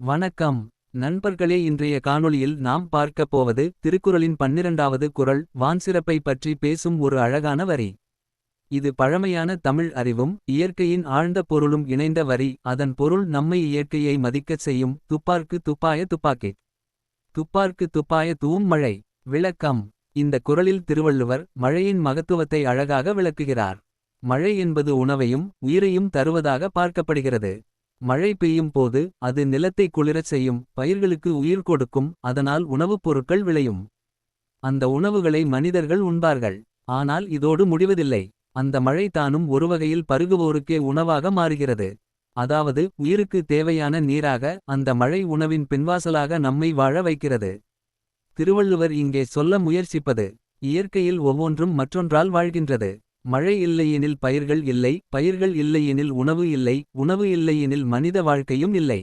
வணக்கம். நண்பர்களே இன்றைய காணொளியில் நாம் பார்க்கப் போவது திருக்குறளின் பன்னிரண்டாவது குறள் வான்சிறப்பை பற்றி பேசும் ஒரு அழகான வரி இது பழமையான தமிழ் அறிவும் இயற்கையின் ஆழ்ந்த பொருளும் இணைந்த வரி. அதன் பொருள் நம்மை இயற்கையை மதிக்கச் செய்யும் துப்பார்க்கு துப்பாய துப்பாக்கி. துப்பார்க்கு துப்பாய தூம் மழை. விளக்கம். இந்த குறளில் திருவள்ளுவர் மழையின் மகத்துவத்தை அழகாக விளக்குகிறார். மழை என்பது உணவையும் உயிரையும் தருவதாக பார்க்கப்படுகிறது. மழை பெய்யும் போது அது நிலத்தை குளிரச் செய்யும் பயிர்களுக்கு உயிர் கொடுக்கும் அதனால் உணவுப் பொருட்கள் விளையும். அந்த உணவுகளை மனிதர்கள் உண்பார்கள். ஆனால் இதோடு முடிவதில்லை. அந்த மழை தானும் ஒருவகையில் பருகுவோருக்கே உணவாக மாறுகிறது. அதாவது உயிருக்கு தேவையான நீராக அந்த மழை உணவின் பின்வாசலாக நம்மை வாழ வைக்கிறது. திருவள்ளுவர் இங்கே சொல்ல முயற்சிப்பது இயற்கையில் ஒவ்வொன்றும் மற்றொன்றால் வாழ்கின்றது. மழை இல்லையெனில் பயிர்கள் இல்லை பயிர்கள் இல்லையெனில் உணவு இல்லை உணவு இல்லையெனில் மனித வாழ்க்கையும் இல்லை.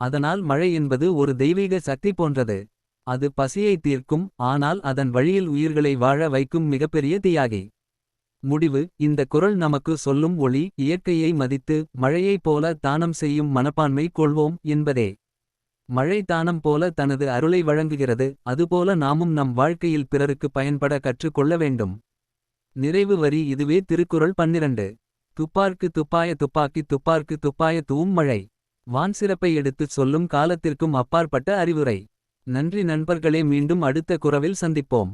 அதனால் மழை என்பது ஒரு தெய்வீக சக்தி போன்றது. அது பசியை தீர்க்கும் ஆனால் அதன் வழியில் உயிர்களை வாழ வைக்கும் மிகப்பெரிய தியாகி. முடிவு இந்த குறள் நமக்கு சொல்லும் ஒளி இயற்கையை மதித்து மழையைப் போல தானம் செய்யும் மனப்பான்மை கொள்வோம் என்பதே. மழை தானம் போல தனது அருளை வழங்குகிறது அதுபோல நாமும் நம் வாழ்க்கையில் பிறருக்கு பயன்பட கற்றுக்கொள்ள வேண்டும். நிறைவு வரி இதுவே திருக்குறள் பன்னிரண்டு. துப்பார்க்கு துப்பாய துப்பாக்கி துப்பார்க்கு துப்பாய தூம் மழை. வான் சிறப்பை எடுத்துச் சொல்லும் காலத்திற்கும் அப்பாற்பட்ட அறிவுரை. நன்றி நண்பர்களே மீண்டும் அடுத்த குறவில் சந்திப்போம்.